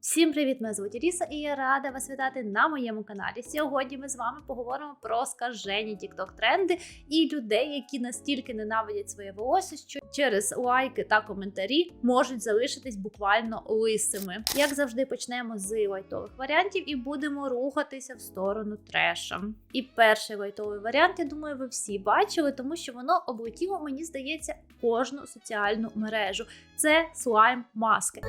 Всім привіт! Мене звуть Ріса і я рада вас вітати на моєму каналі. Сьогодні ми з вами поговоримо про скажені TikTok тренди і людей, які настільки ненавидять своє волосся, що через лайки та коментарі можуть залишитись буквально лисими. Як завжди, почнемо з лайтових варіантів і будемо рухатися в сторону треша. І перший лайтовий варіант, я думаю, ви всі бачили, тому що воно облетіло, мені здається, кожну соціальну мережу. Це слайм маски.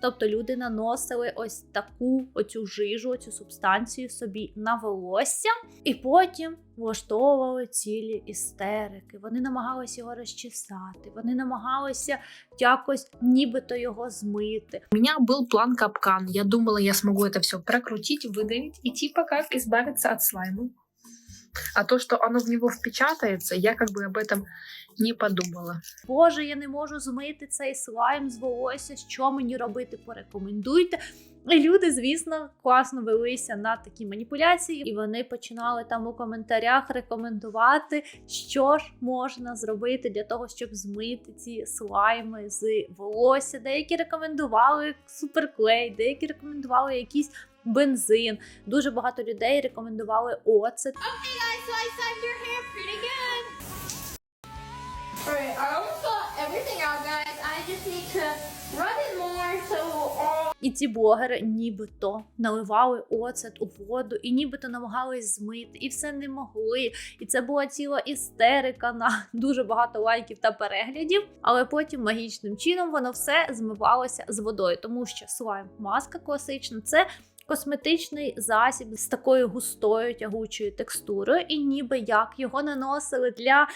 Тобто люди наносили ось таку оцю жижу, цю субстанцію собі на волосся, і потім влаштовували цілі істерики. Вони намагалися його розчесати, вони намагалися якось нібито його змити. У меня был план капкан. Я думала, я смогу это все прокрутить, выдавить и типа как избавиться от слайма. А то, что оно в него впечатается, я как бы об этом не подумала. Боже, я не можу змити цей слайм з волосся. Що мені робити? Порекомендуйте. І люди, звісно, класно велися на такі маніпуляції, і вони починали там у коментарях рекомендувати, що ж можна зробити для того, щоб змити ці слайми з волосся. Деякі рекомендували суперклей, деякі рекомендували якийсь бензин. Дуже багато людей рекомендували оцет. So I your hair pretty good. Alright, I almost got everything out, guys. I just need to rub it more so all І ці блогери нібито наливали оцет у воду, і нібито намагались змити, і все не могли. І це була ціла істерика на дуже багато лайків та переглядів. Але потім магічним чином воно все змивалося з водою, тому що слайм маска класична це. Косметичний засіб з такою густою тягучою текстурою, і ніби як його наносили для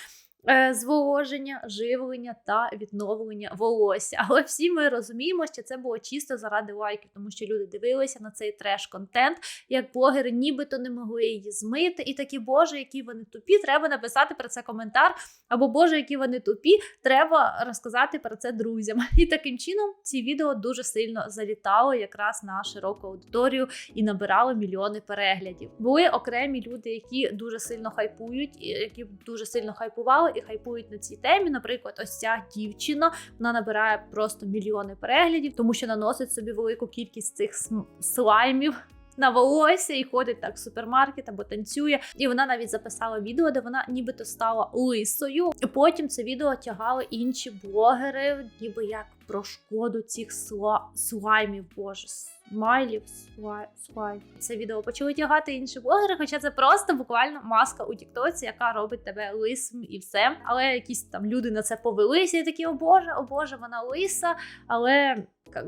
зволоження, живлення та відновлення волосся. Але всі ми розуміємо, що це було чисто заради лайків, тому що люди дивилися на цей треш-контент, як блогери нібито не могли її змити. І такі, боже, які вони тупі, треба написати про це коментар. Або Боже, які вони тупі, треба розказати про це друзям. І таким чином ці відео дуже сильно залітали якраз на широку аудиторію і набирали мільйони переглядів. Були окремі люди, які дуже сильно хайпують, які дуже сильно хайпували і хайпують на цій темі. Наприклад, ось ця дівчина вона набирає просто мільйони переглядів, тому що наносить собі велику кількість цих слаймів. На волосся і ходить так в супермаркет або танцює. І вона навіть записала відео, де вона нібито стала лисою. Потім це відео тягали інші блогери, ніби як про шкоду цих сла... слаймів. Боже, смайлів, слай... слайм. Це відео почали тягати інші блогери, хоча це просто буквально маска у Тіктоці, яка робить тебе лисим і все. Але якісь там люди на це повелися і такі, о Боже, о Боже, вона лиса. Але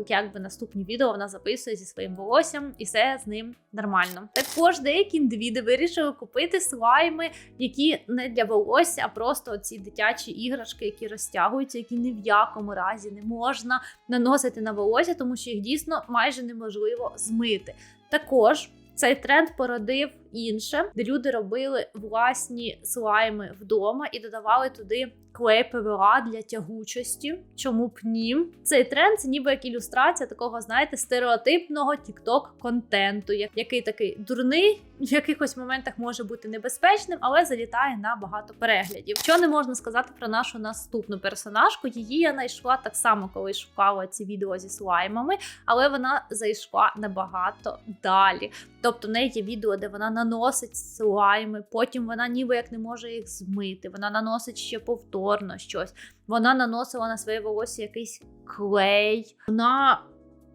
якби наступні відео вона записує зі своїм волоссям, і все з ним нормально. Також деякі індивіди вирішили купити слайми, які не для волосся, а просто ці дитячі іграшки, які розтягуються, які ні в якому разі не можна наносити на волосся, тому що їх дійсно майже неможливо змити. Також цей тренд породив інше, де люди робили власні слайми вдома і додавали туди клей ПВА для тягучості. Чому б ні? Цей тренд це ніби як ілюстрація такого, знаєте, стереотипного тікток контенту, який такий дурний, в якихось моментах може бути небезпечним, але залітає на багато переглядів. Що не можна сказати про нашу наступну персонажку? Її я знайшла так само, коли шукала ці відео зі слаймами, але вона зайшла набагато далі. Тобто, в неї є відео, де вона наносить слайми, потім вона ніби як не може їх змити. Вона наносить ще повторно щось. Вона наносила на своє волосся якийсь клей. Вона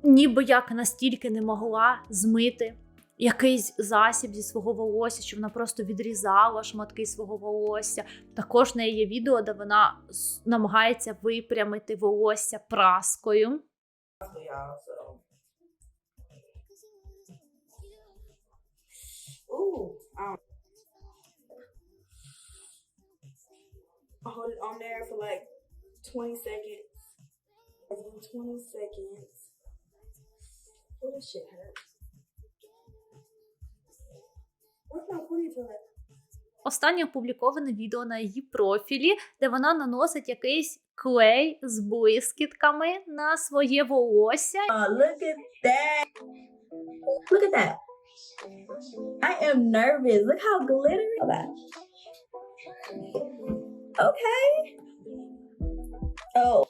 ніби як настільки не могла змити. Якийсь засіб зі свого волосся, що вона просто відрізала шматки свого волосся. Також в неї є відео, де вона намагається випрямити волосся праскою. y'all. Ooh, um, hold it on there for like 20 seconds. And then 20 seconds. Oh, this shit hurts. Where's my ponytail? Останнє опубліковане відео на її профілі, де вона наносить якийсь клей з блискітками на своє волосся. Uh, look at that. Look at that. I am nervous. Look how glittery that. Okay. Oh,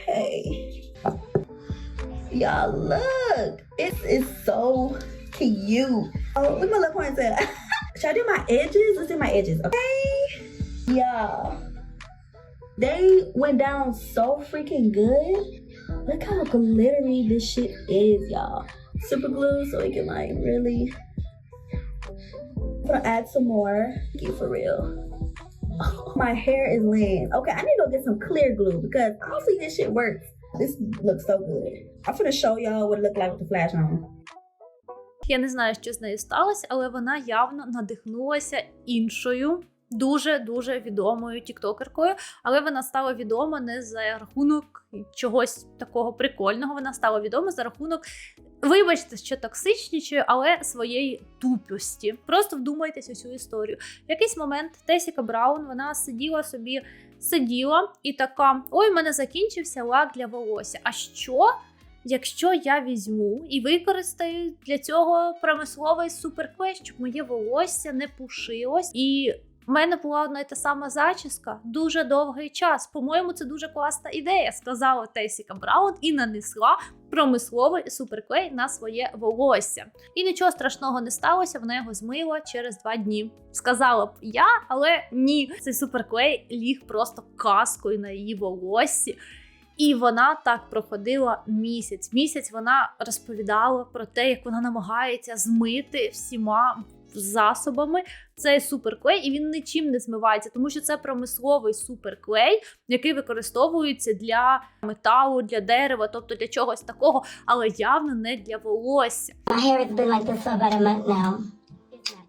okay. Y'all look. It is so cute. Oh, look my little ponytail. Should I do my edges? Let's do my edges. Okay. Yeah. They went down so freaking good. Look how glittery this shit is, y'all. Super glue so we can like really. I'm gonna add some more. Get for real. My hair is laying. Okay, I need to go get some clear glue because I don't think this shit works. This looks so good. I'm gonna show y'all what it looked like with the flash on. Я не знаю, що з нею сталося, але вона явно надихнулася іншою. Дуже дуже відомою тіктокеркою, але вона стала відома не за рахунок чогось такого прикольного. Вона стала відома за рахунок, вибачте, що токсичнічої, але своєї тупості. Просто вдумайтесь у цю історію. В якийсь момент Тесіка Браун вона сиділа собі, сиділа і така: ой, в мене закінчився лак для волосся. А що? Якщо я візьму і використаю для цього промисловий суперклей, щоб моє волосся не пушилось, і в мене була одна й та сама зачіска дуже довгий час. По-моєму, це дуже класна ідея, сказала Тесіка Браун і нанесла промисловий суперклей на своє волосся. І нічого страшного не сталося, вона його змила через два дні. Сказала б я, але ні, цей суперклей ліг просто каскою на її волоссі. І вона так проходила місяць. Місяць вона розповідала про те, як вона намагається змити всіма засобами цей суперклей, і він нічим не змивається, тому що це промисловий суперклей, який використовується для металу, для дерева, тобто для чогось такого, але явно не для волосся. A.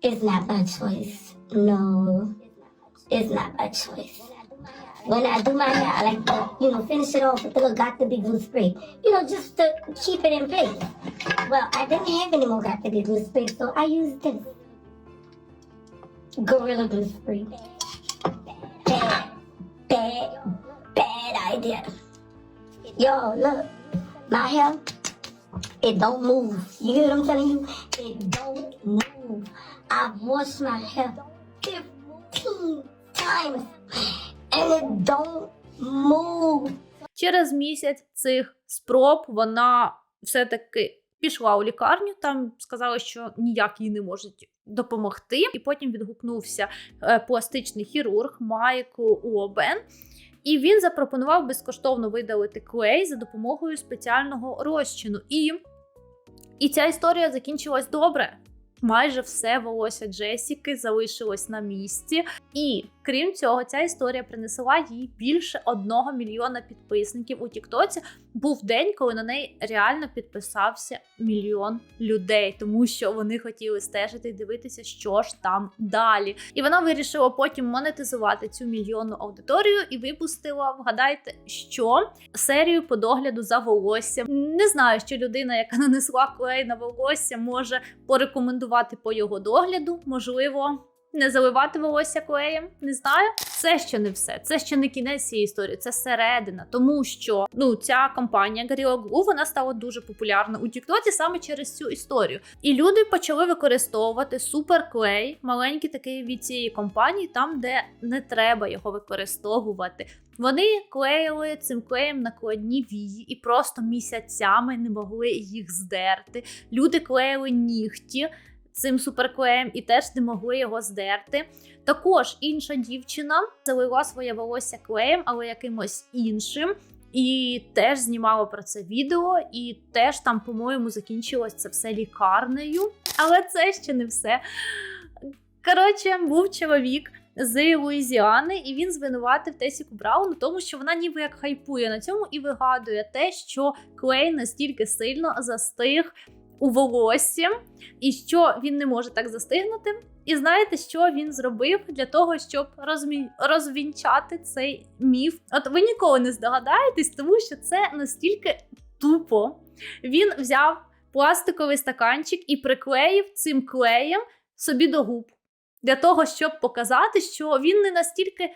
It's not by choice. No, it's not by choice. When I do my hair, I like to, you know, finish it off with a little Got to Be glue spray. You know, just to keep it in place. Well, I didn't have any more Got to Be glue spray, so I used this. Gorilla Glue spray. Bad, bad, bad idea. Yo, look, my hair, it don't move. You hear what I'm telling you? It don't move. I've washed my hair 15 times and don't. Через місяць цих спроб вона все-таки пішла у лікарню. Там сказали, що ніяк їй не можуть допомогти. І потім відгукнувся е, пластичний хірург Майкл Уобен. І він запропонував безкоштовно видалити клей за допомогою спеціального розчину. І, і ця історія закінчилась добре. Майже все волосся Джесіки залишилось на місці. І крім цього, ця історія принесла їй більше одного мільйона підписників у Тіктоці. Був день, коли на неї реально підписався мільйон людей, тому що вони хотіли стежити і дивитися, що ж там далі. І вона вирішила потім монетизувати цю мільйонну аудиторію і випустила, вгадайте, що серію по догляду за волоссям. Не знаю, що людина, яка нанесла клей на волосся, може порекомендувати по його догляду. Можливо, не заливати волосся клеєм. Не знаю. Це ще не все. Це ще не кінець цієї історії, це середина. Тому що ну ця компанія Gorilla Glue, вона стала дуже популярна у Тіктоці саме через цю історію. І люди почали використовувати суперклей, маленький такий від цієї компанії, там, де не треба його використовувати. Вони клеїли цим клеєм накладні вії і просто місяцями не могли їх здерти. Люди клеїли нігті цим суперклеєм і теж не могли його здерти. Також інша дівчина залила своє волосся клеєм, але якимось іншим. І теж знімала про це відео, і теж там, по-моєму, закінчилось це все лікарнею. Але це ще не все. Коротше, був чоловік з Луїзіани, і він звинуватив Тесіку Браун тому, що вона ніби як хайпує на цьому і вигадує те, що клей настільки сильно застиг у волоссі, і що він не може так застигнути. І знаєте, що він зробив для того, щоб розмі... розвінчати цей міф? От ви ніколи не здогадаєтесь, тому що це настільки тупо. Він взяв пластиковий стаканчик і приклеїв цим клеєм собі до губ. Для того, щоб показати, що він не настільки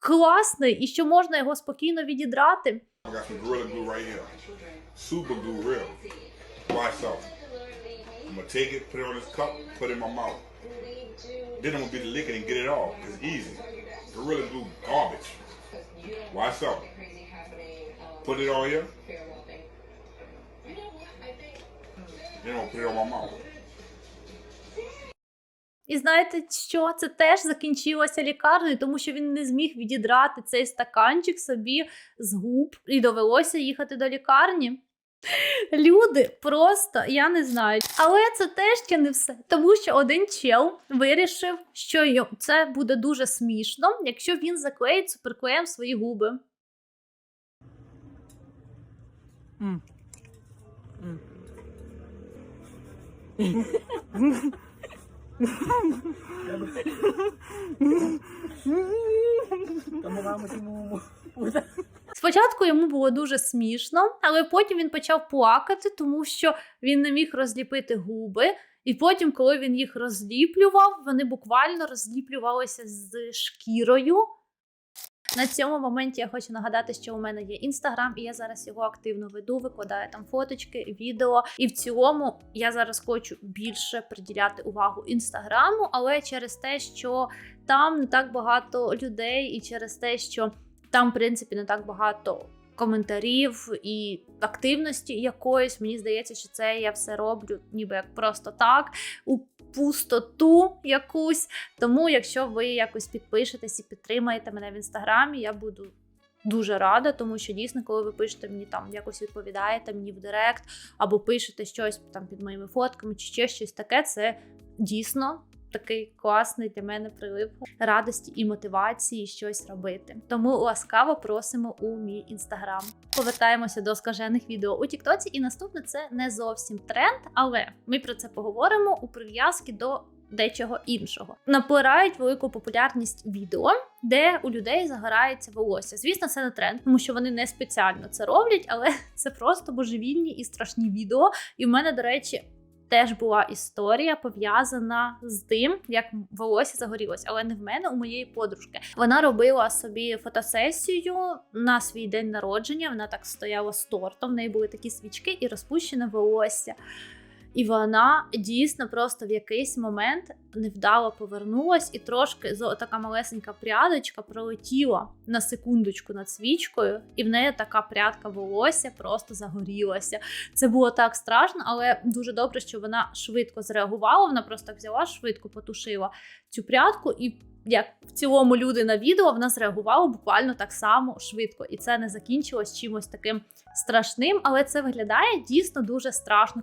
класний і що можна його спокійно відідрати. Super glue, real. Watch out. I'm gonna take it, put it on this cup, put it in my mouth. Then I'm gonna be the it and get it off. It's easy. Gorilla Glue garbage. Watch out. put it on here. You don't put it on my mouth. І знаєте що? Це теж закінчилося лікарнею, тому що він не зміг відідрати цей стаканчик собі з губ, і довелося їхати до лікарні. Люди просто я не знаю. Але це теж ще не все. Тому що один чел вирішив, що це буде дуже смішно, якщо він заклеїть суперклеєм свої губи. Спочатку йому було дуже смішно, але потім він почав плакати, тому що він не міг розліпити губи. І потім, коли він їх розліплював, вони буквально розліплювалися з шкірою. На цьому моменті я хочу нагадати, що у мене є інстаграм, і я зараз його активно веду, викладаю там фоточки, відео. І в цілому я зараз хочу більше приділяти увагу інстаграму, але через те, що там не так багато людей, і через те, що там, в принципі, не так багато коментарів і активності якоїсь. Мені здається, що це я все роблю ніби як просто так, у пустоту якусь. Тому, якщо ви якось підпишетесь і підтримаєте мене в інстаграмі, я буду. Дуже рада, тому що дійсно, коли ви пишете мені там, якось відповідаєте мені в директ, або пишете щось там під моїми фотками, чи ще щось таке, це дійсно такий класний для мене прилив радості і мотивації щось робити. Тому ласкаво просимо у мій інстаграм. Повертаємося до скажених відео у Тіктоці, і наступне це не зовсім тренд, але ми про це поговоримо у прив'язки до. Дечого іншого набирають велику популярність відео, де у людей загорається волосся. Звісно, це не тренд, тому що вони не спеціально це роблять, але це просто божевільні і страшні відео. І в мене, до речі, теж була історія пов'язана з тим, як волосся загорілося, але не в мене, у моєї подружки. Вона робила собі фотосесію на свій день народження. Вона так стояла з тортом. В неї були такі свічки і розпущене волосся. І вона дійсно просто в якийсь момент невдало повернулась, і трошки така малесенька прядочка пролетіла на секундочку над свічкою, і в неї така прядка волосся просто загорілася. Це було так страшно, але дуже добре, що вона швидко зреагувала. Вона просто взяла, швидко потушила цю прядку, і як в цілому люди на відео вона зреагувала буквально так само швидко. І це не закінчилось чимось таким страшним, але це виглядає дійсно дуже страшно.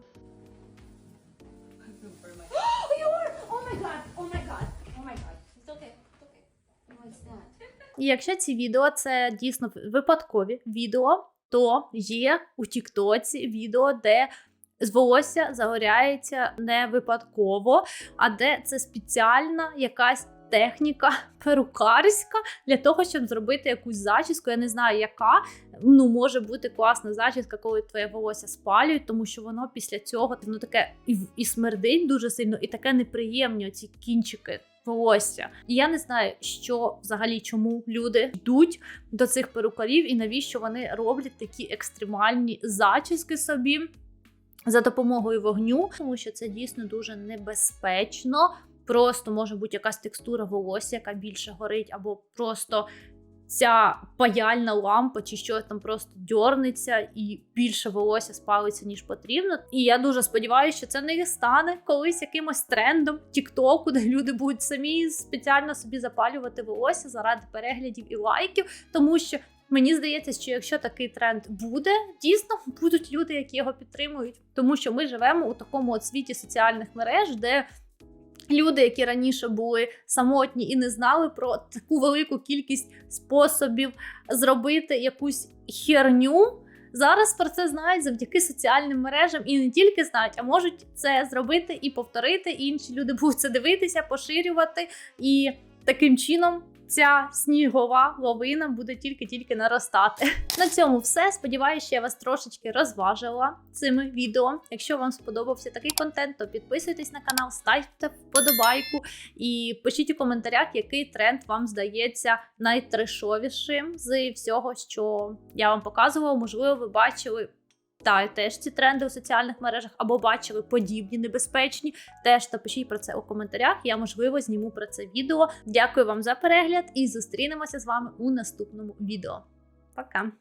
І якщо ці відео це дійсно випадкові відео, то є у Тіктоці відео, де з волосся загоряється не випадково, а де це спеціальна якась техніка перукарська для того, щоб зробити якусь зачіску. Я не знаю, яка ну може бути класна зачіска, коли твоє волосся спалюють, тому що воно після цього ну таке і, і смердить дуже сильно, і таке неприємні оці кінчики волосся. І я не знаю, що взагалі чому люди йдуть до цих перукарів і навіщо вони роблять такі екстремальні зачіски собі за допомогою вогню, тому що це дійсно дуже небезпечно. Просто може бути якась текстура волосся, яка більше горить, або просто ця паяльна лампа, чи що там просто дьорнеться і більше волосся спалиться, ніж потрібно. І я дуже сподіваюся, що це не стане колись якимось трендом Тіктоку, де люди будуть самі спеціально собі запалювати волосся заради переглядів і лайків, тому що. Мені здається, що якщо такий тренд буде, дійсно будуть люди, які його підтримують, тому що ми живемо у такому от світі соціальних мереж, де люди, які раніше були самотні і не знали про таку велику кількість способів зробити якусь херню. Зараз про це знають завдяки соціальним мережам і не тільки знають, а можуть це зробити і повторити. І інші люди будуть це дивитися, поширювати, і таким чином ця снігова лавина буде тільки-тільки наростати. На цьому все. Сподіваюся, що я вас трошечки розважила цими відео. Якщо вам сподобався такий контент, то підписуйтесь на канал, ставте вподобайку і пишіть у коментарях, який тренд вам здається найтрешовішим з всього, що я вам показувала. Можливо, ви бачили. Та теж ці тренди у соціальних мережах або бачили подібні небезпечні. Теж напишіть про це у коментарях. Я можливо зніму про це відео. Дякую вам за перегляд і зустрінемося з вами у наступному відео. Пока!